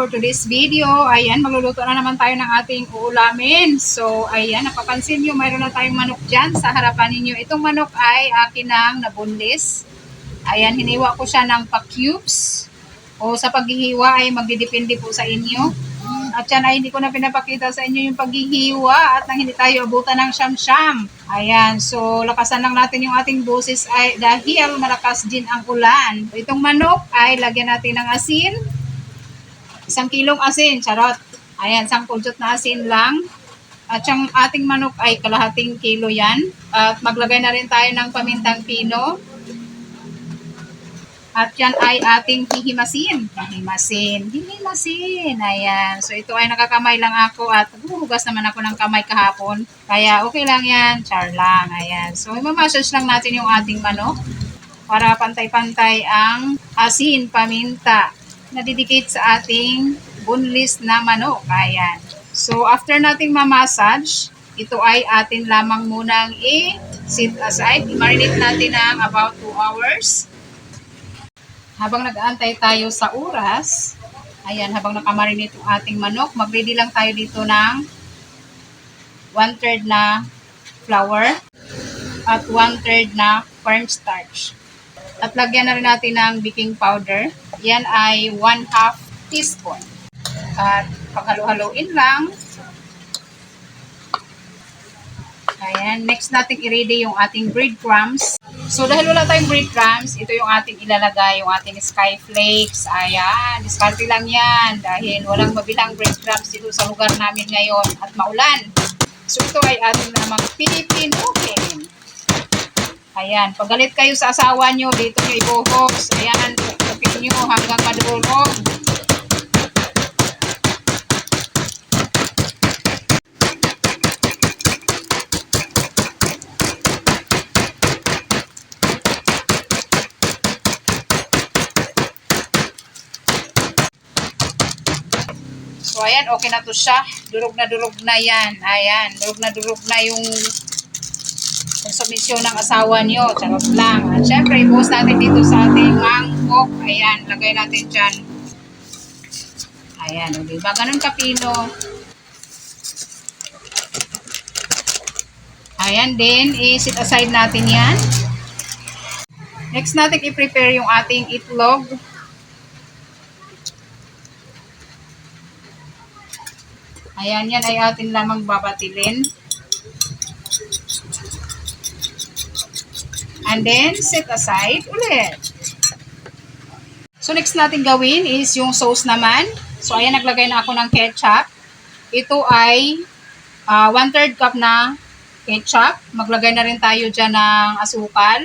for today's video. Ayan, magluluto na naman tayo ng ating uulamin. So, ayan, napapansin nyo, mayroon na tayong manok dyan sa harapan ninyo. Itong manok ay akin ng nabunlis. Ayan, hiniwa ko siya ng pa-cubes. O sa paghihiwa ay magdidepende po sa inyo. At yan ay hindi ko na pinapakita sa inyo yung paghihiwa at nang hindi tayo abutan ng siyam-siyam. Ayan, so lakasan lang natin yung ating boses ay dahil malakas din ang ulan. Itong manok ay lagyan natin ng asin. Isang kilong asin, charot. Ayan, isang pulsot na asin lang. At yung ating manok ay kalahating kilo yan. At maglagay na rin tayo ng pamintang pino. At yan ay ating hihimasin. Hihimasin. Hihimasin. Ayan. So ito ay nakakamay lang ako at huhugas naman ako ng kamay kahapon. Kaya okay lang yan. Char lang. Ayan. So imamassage lang natin yung ating manok para pantay-pantay ang asin, paminta na didikit sa ating boneless na manok. Ayan. So after nating mamassage, ito ay atin lamang munang i-sit aside. I-marinate natin ng about 2 hours habang nag-aantay tayo sa oras, ayan, habang nakamarinate yung ating manok, mag-ready lang tayo dito ng 1-third na flour at 1-third na cornstarch. At lagyan na rin natin ng baking powder. Yan ay 1 half teaspoon. At paghalo-haloin lang. Ayan, next natin i-ready yung ating breadcrumbs. So, dahil wala tayong breadcrumbs, ito yung ating ilalagay, yung ating skyflakes. Ayan, diskarte lang yan dahil walang mabilang breadcrumbs dito sa lugar namin ngayon at maulan. So, ito ay ating namang pipinukin. Ayan, pag galit kayo sa asawa nyo, dito nyo ibuhos. Ayan, tukin nyo hanggang madurog. So, ayan, okay na to siya. Durog na durog na yan. Ayan, durog na durog na yung konsumisyon ng asawa nyo. Charot lang. At syempre, ibuhos natin dito sa ating mangkok. Ayan, lagay natin dyan. Ayan, o diba? Ganun kapino. Ayan din, i-sit aside natin yan. Next natin i-prepare yung ating itlog. Ayan, yan ay atin lamang babatilin. And then, set aside ulit. So, next natin gawin is yung sauce naman. So, ayan, naglagay na ako ng ketchup. Ito ay uh, one-third cup na ketchup. Maglagay na rin tayo dyan ng asukal.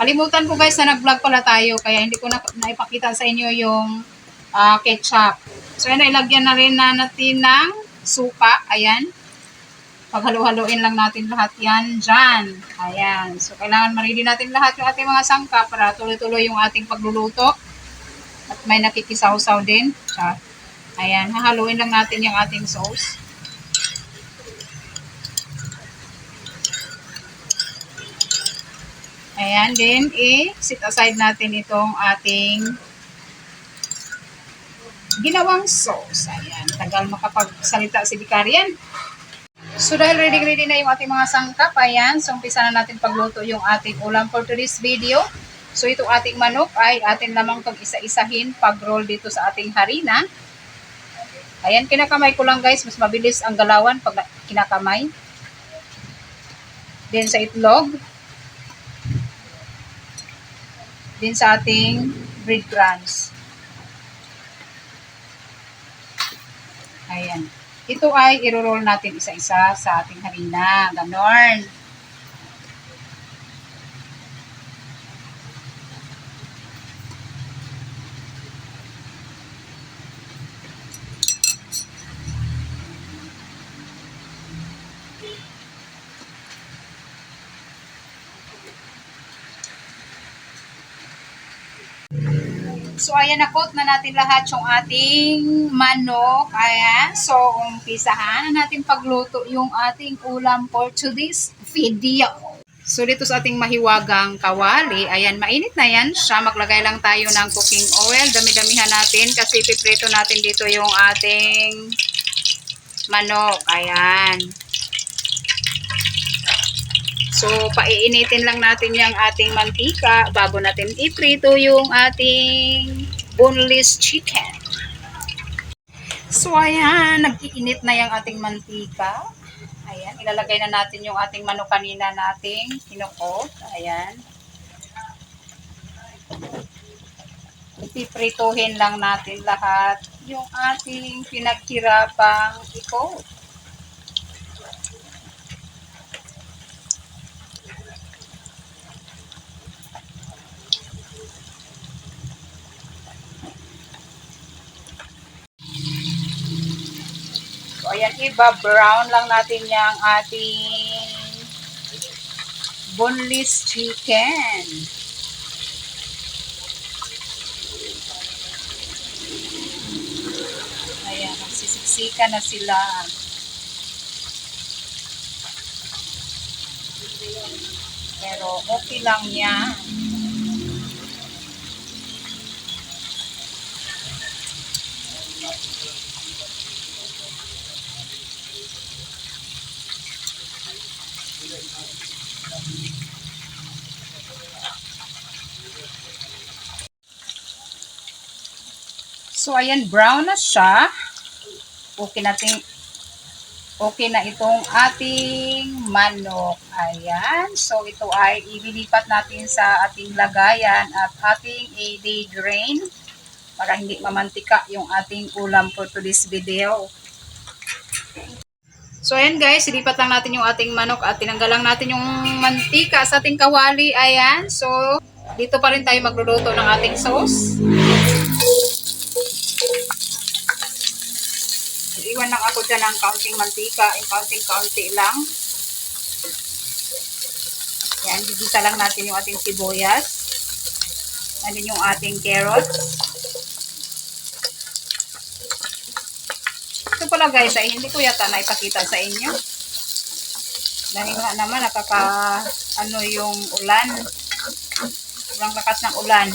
Kalimutan ko guys na nag-vlog pala tayo, kaya hindi ko na naipakita sa inyo yung uh, ketchup. So, ayan, ilagyan na rin na natin ng suka. Ayan. Paghalo-haloin lang natin lahat yan dyan. Ayan. So, kailangan marili natin lahat yung ating mga sangka para tuloy-tuloy yung ating pagluluto. At may nakikisaw-saw din. Siya. Ayan. Hahaluin lang natin yung ating sauce. Ayan. Then, i-sit aside natin itong ating ginawang sauce. Ayan, tagal makapagsalita si Bikarian. So dahil ready-ready na yung ating mga sangkap, ayan, so umpisa na natin pagluto yung ating ulam for today's video. So itong ating manok ay atin lamang itong isa-isahin pag-roll dito sa ating harina. Ayan, kinakamay ko lang guys, mas mabilis ang galawan pag kinakamay. Then sa itlog. Then sa ating breadcrumbs. Ayan. Ito ay iro-roll natin isa-isa sa ating harina. Ganon. So, ayan, nakot na natin lahat yung ating manok. Ayan. So, umpisahan na natin pagluto yung ating ulam for today's video. So dito sa ating mahiwagang kawali, ayan, mainit na yan siya. Maglagay lang tayo ng cooking oil. Dami-damihan natin kasi piprito natin dito yung ating manok. Ayan. So, paiinitin lang natin yung ating mantika bago natin iprito yung ating boneless chicken. So, ayan, nag-iinit na yung ating mantika. Ayan, ilalagay na natin yung ating manok kanina nating kinukot. Ayan. Ipiprituhin lang natin lahat yung ating pinaghirapang ikot. So, ayan, iba-brown lang natin yung ating boneless chicken. Ayan, magsisiksika na sila. Pero okay lang yan. So, ayan, brown na siya. Okay natin, okay na itong ating manok. Ayan. So, ito ay ililipat natin sa ating lagayan at ating i drain para hindi mamantika yung ating ulam for today's video. So, ayan guys, ilipat lang natin yung ating manok at tinanggal lang natin yung mantika sa ating kawali. Ayan. So, dito pa rin tayo magluluto ng ating sauce. Dyan ng kaunting mantika, yung kaunting-kaunti lang. Yan, gigisa lang natin yung ating sibuyas. Ano yung ating carrots. Ito pala guys, ay hindi ko yata naipakita sa inyo. Dahil nga naman nakaka, ano yung ulan. Sobrang lakas ng ulan.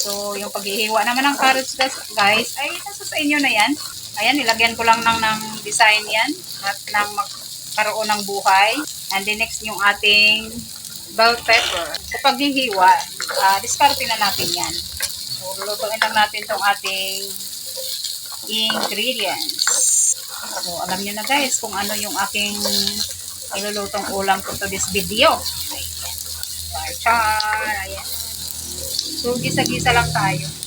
So, yung paghihiwa naman ng carrots guys, ay nasa sa inyo na yan. Ayan, nilagyan ko lang ng, ng design yan at nang magkaroon ng buhay. And then next yung ating bell pepper. Sa paghihiwa, uh, diskarte na natin yan. So, lulutuin lang natin tong ating ingredients. So, alam niyo na guys kung ano yung aking ilulutong ulam ko to this video. Ayan. Char, ayan. So, gisa-gisa lang tayo.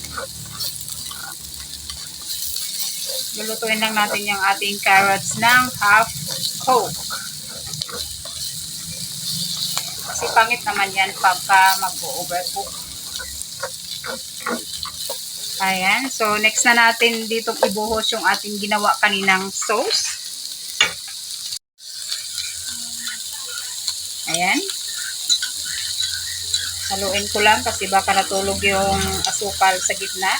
Lulutuin lang natin yung ating carrots ng half coke. Kasi pangit naman yan pagka mag-overcook. Ayan. So, next na natin dito ibuhos yung ating ginawa kaninang sauce. Ayan. Haluin ko lang kasi baka natulog yung asukal sa gitna.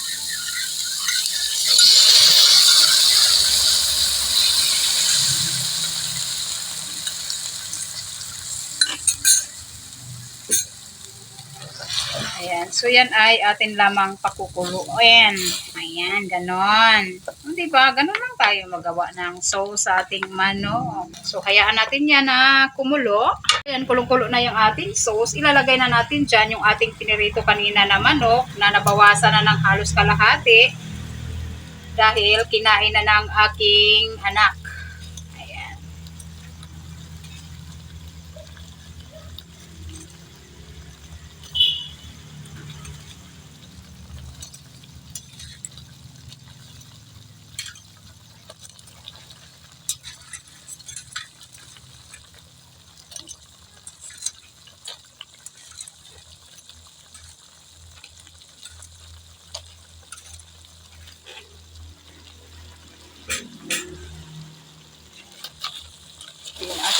Ayan. So, yan ay atin lamang pakukuluin. Ayan, ganon. Di ba? Ganon lang tayo magawa ng sauce sa ating manok. So, hayaan natin yan na kumulo. Ayan, kulong-kulo na yung ating sauce. Ilalagay na natin dyan yung ating pinirito kanina na manok na nabawasan na ng halos kalahati dahil kinain na ng aking anak. Ayan.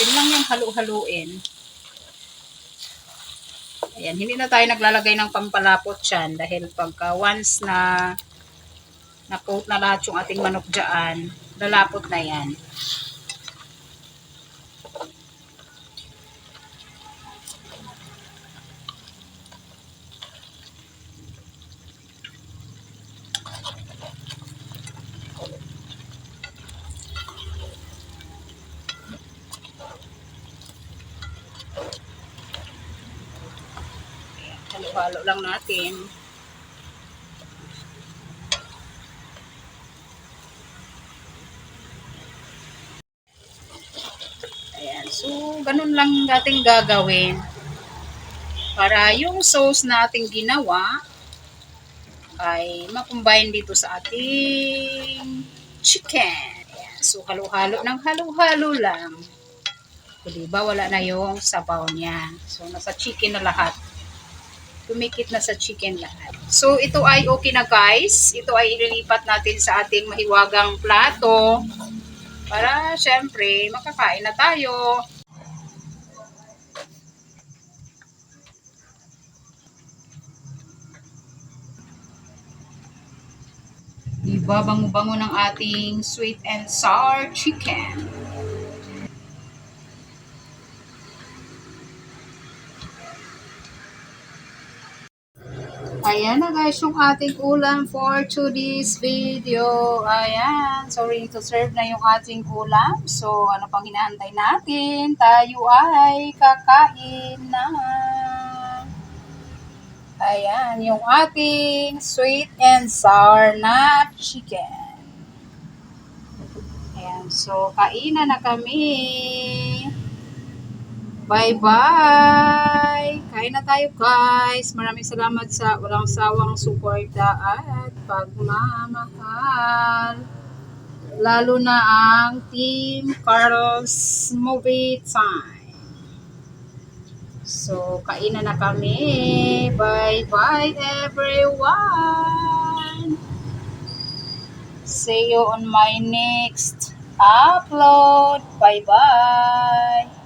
Ayan, halu-haluin. Ayan, hindi na tayo naglalagay ng pampalapot dyan dahil pagka once na na-coat na lahat yung ating manok dyan, lalapot na yan. Halo-halo lang natin. Ayan. So, ganun lang natin gagawin. Para yung sauce na ating ginawa ay makombine dito sa ating chicken. Ayan. So, halo-halo ng halo-halo lang. So, diba, wala na yung sabaw niya. So, nasa chicken na lahat. Tumikit na sa chicken lahat. So, ito ay okay na guys. Ito ay ililipat natin sa ating mahiwagang plato. Para, syempre, makakain na tayo. Diba, bango-bango ng ating sweet and sour chicken. Ayan na guys yung ating ulam for today's video. Ayan, so ready to serve na yung ating ulam. So ano pang hinahantay natin? Tayo ay kakain na. Ayan, yung ating sweet and sour na chicken. Ayan, so kainan na kami. Bye-bye! Kain na tayo guys. Maraming salamat sa walang sawang suporta at pagmamahal. Lalo na ang Team Carlos Movie Time. So, kainan na kami. Bye-bye everyone! See you on my next upload. Bye-bye!